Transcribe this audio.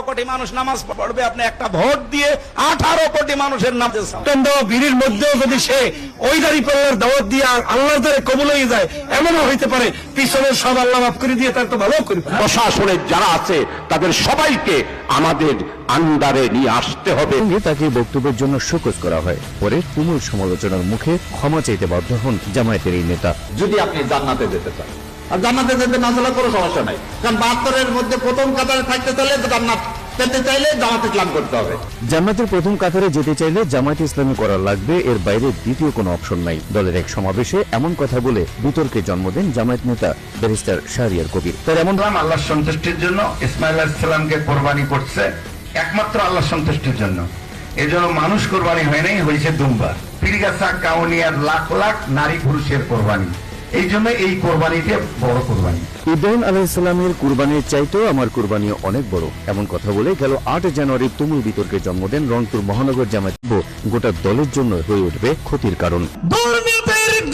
আঠারো কোটি মানুষ নামাজ পড়বে আপনি একটা ভোট দিয়ে আঠারো কোটি মানুষের নাম অত্যন্ত ভিড়ের মধ্যেও যদি সে ওই দাঁড়ি পাল্লার দাওয়াত দিয়ে আর আল্লাহর দ্বারে কবুল হয়ে যায় এমনও হইতে পারে পিছনের সব আল্লাহ মাফ করে দিয়ে তার তো ভালো করবে। প্রশাসনের যারা আছে তাদের সবাইকে আমাদের আন্ডারে নিয়ে আসতে হবে। তাকে বক্তব্যের জন্য শোকজ করা হয়। পরে তুমুল সমালোচনার মুখে ক্ষমা চাইতে বাধ্য হন জামায়াতের এই নেতা। যদি আপনি জান্নাতে যেতে চান আর জান্নাতে যেতে কোনো সমস্যা নাই। কারণ বাহাত্তরের মধ্যে প্রথম কাতারে থাকতে চাইলে জান্নাত পেতে চাইলে জামাত ইসলাম করতে হবে। জান্নাতের প্রথম কাতারে যেতে চাইলে জামায়াত ইসলামী করা লাগবে এর বাইরে দ্বিতীয় কোনো অপশন নাই। দলের এক সমাবেশে এমন কথা বলে বিতর্কে জন্ম দেন জামায়াত নেতা ব্যারিস্টার শাহরিয়ার কবির। তার এমন আল্লাহর সন্তুষ্টির জন্য ইসমাইল ইসলামকে কোরবানি করছে একমাত্র আল্লাহর সন্তুষ্টির জন্য। এজন্য মানুষ কোরবানি হয় নাই হয়েছে দুম্বা পীরগাছা কাউনিয়ার লাখ লাখ নারী পুরুষের কোরবানি। এই জন্য এই কোরবানিতে বড় কোরবানি। ইব্রাহিম আলাইসাল্লামের কুরবানির চাইতেও আমার কুরবানি অনেক বড়। এমন কথা বলে গেল আট জানুয়ারি তুমুল বিতর্কে জন্ম দেন রংপুর মহানগর জামাত গোটা দলের জন্য হয়ে উঠবে ক্ষতির কারণ। দুর্নীতির